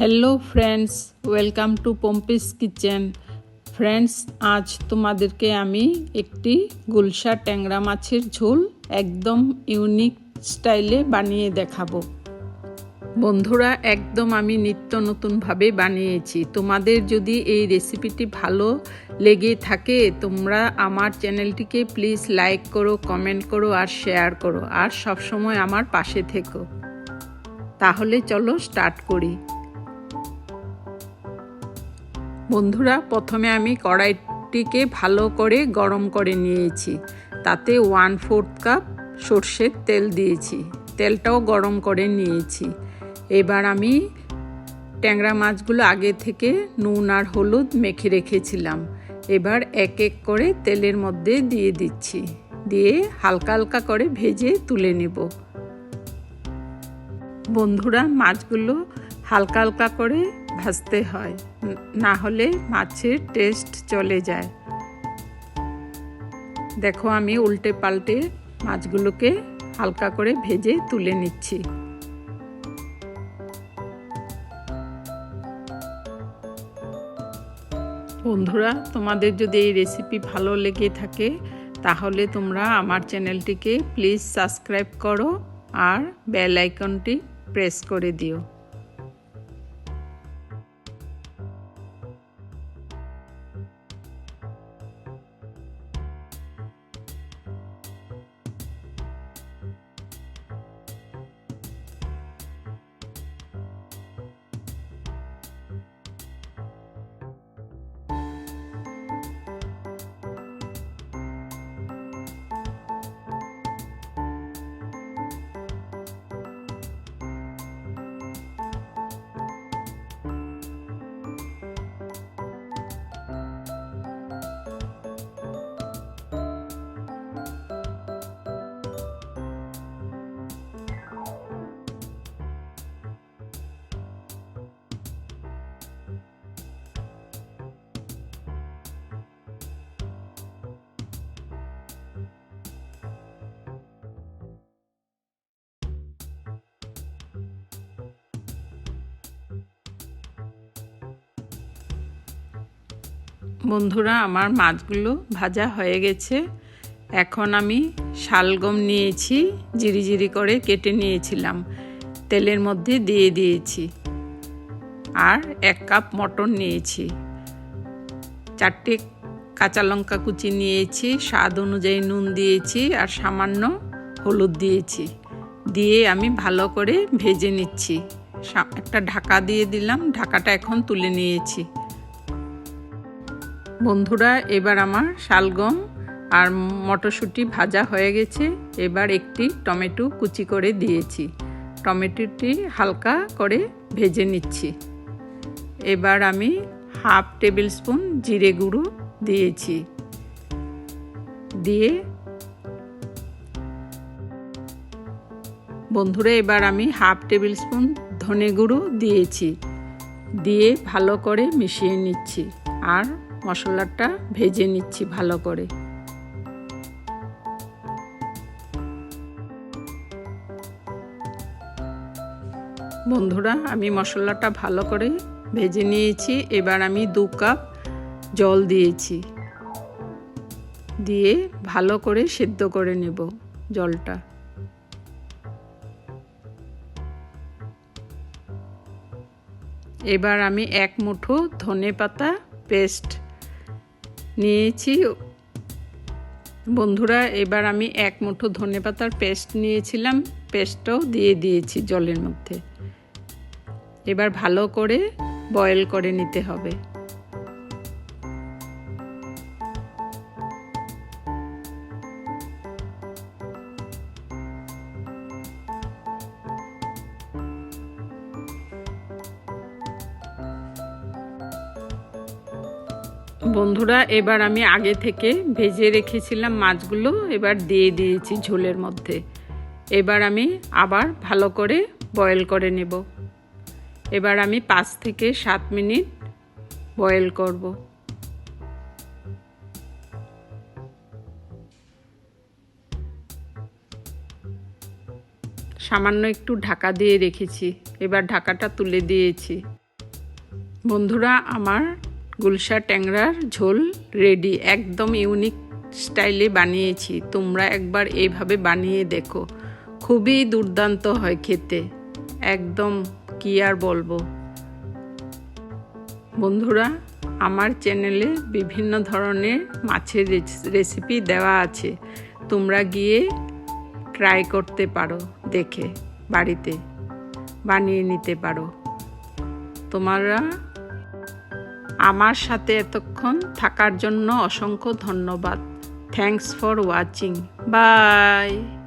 Hello friends welcome to Pompi's kitchen friends আজ তোমাদেরকে আমি একটি গুলশা ট্যাংরা মাছের ঝোল একদম ইউনিক স্টাইলে বানিয়ে দেখাবো। বন্ধুরা, একদম আমি নিত্য নতুনভাবে বানিয়েছি। তোমাদের যদি এই রেসিপিটি ভালো লেগে থাকে, তোমরা আমার চ্যানেলটিকে প্লিজ লাইক করো কমেন্ট করো আর শেয়ার করো। আর সবসময় আমার পাশে থেকো। তাহলে চলো স্টার্ট করি। বন্ধুরা, প্রথমে আমি কড়াইটিকে ভালো করে গরম করে নিয়েছি। তাতে ওয়ান ফোর্থ কাপ সর্ষের তেল দিয়েছি। তেলটাও গরম করে নিয়েছি। এবার আমি ট্যাংরা মাছগুলো আগে থেকে নুন আর হলুদ মেখে রেখেছিলাম। এবার এক এক করে তেলের মধ্যে দিয়ে দিচ্ছি। দিয়ে হালকা হালকা করে ভেজে তুলে নেব। বন্ধুরা, মাছগুলো হালকা হালকা করে ভাজতে হয়। না হলে মাছের টেস্ট চলে যায়। দেখো আমি উল্টে পাল্টে মাছগুলোকে হালকা করে ভেজে তুলে নিচ্ছি। বন্ধুরা, তোমাদের যদি এই রেসিপি ভালো লেগে থাকে, তাহলে তোমরা আমার চ্যানেলটিকে প্লিজ সাবস্ক্রাইব করো আর বেল আইকনটি প্রেস করে দিও। বন্ধুরা, আমার মাছগুলো ভাজা হয়ে গেছে। এখন আমি শালগম নিয়েছি জিরি জিরি করে কেটে নিয়েছিলাম। তেলের মধ্যে দিয়ে দিয়েছি। আর এক কাপ মটন নিয়েছি। চারটে কাঁচা লঙ্কা কুচি নিয়েছি, স্বাদ অনুযায়ী নুন দিয়েছি আর সামান্য হলুদ দিয়েছি। দিয়ে আমি ভালো করে ভেজে নিচ্ছি। একটা ঢাকা দিয়ে দিলাম, ঢাকাটা এখন তুলে নিয়েছি। বন্ধুরা, এবার আমার শালগম আর মটরশুঁটি ভাজা হয়ে গেছে। এবার একটি টমেটো কুচি করে দিয়েছি। টমেটোটি হালকা করে ভেজে নিচ্ছি। এবার আমি হাফ টেবিল স্পুন জিরে গুঁড়ো দিয়েছি। দিয়ে বন্ধুরা, এবার আমি হাফ টেবিল স্পুন ধনে গুঁড়ো দিয়েছি। দিয়ে ভালো করে মিশিয়ে নিচ্ছি। আর মশলাটা ভেজে নিচ্ছি ভালো করে। বন্ধুরা, আমি মশলাটা ভালো করে ভেজে নিয়েছি। এবার আমি দু কাপ জল দিয়েছি। দিয়ে ভালো করে সেদ্ধ করে নেব জলটা। এবার আমি এক মুঠো ধনে পাতা পেস্ট নিয়েছি। বন্ধুরা, এবার আমি এক মুঠো ধনে পাতার পেস্ট নিয়েছিলাম। পেস্টটাও দিয়ে দিয়েছি জলের মধ্যে। এবার ভালো করে বয়েল করে নিতে হবে। বন্ধুরা, এবার আমি আগে থেকে ভেজে রেখেছিলাম মাছগুলো, এবার দিয়ে দিয়েছি ঝোলের মধ্যে। এবার আমি আবার ভালো করে বয়েল করে নেব। এবার আমি পাঁচ থেকে সাত মিনিট বয়েল করব। সামান্য একটু ঢাকা দিয়ে রেখেছি। এবার ঢাকাটা তুলে দিয়েছি। বন্ধুরা, আমার গুলশা ট্যাংরার ঝোল রেডি একদম ইউনিক স্টাইলে বানিয়েছি। তোমরা একবার এইভাবে বানিয়ে দেখো। খুবই দুর্দান্ত হয় খেতে। একদম কি আর বলব? বন্ধুরা, আমার চ্যানেলে বিভিন্ন ধরনের মাছের রেসিপি দেওয়া আছে। তোমরা গিয়ে ট্রাই করতে পারো, দেখে, বাড়িতে বানিয়ে নিতে পারো। তোমরা আমার সাথে এতক্ষণ থাকার জন্য অসংখ্য ধন্যবাদ। Thanks for watching by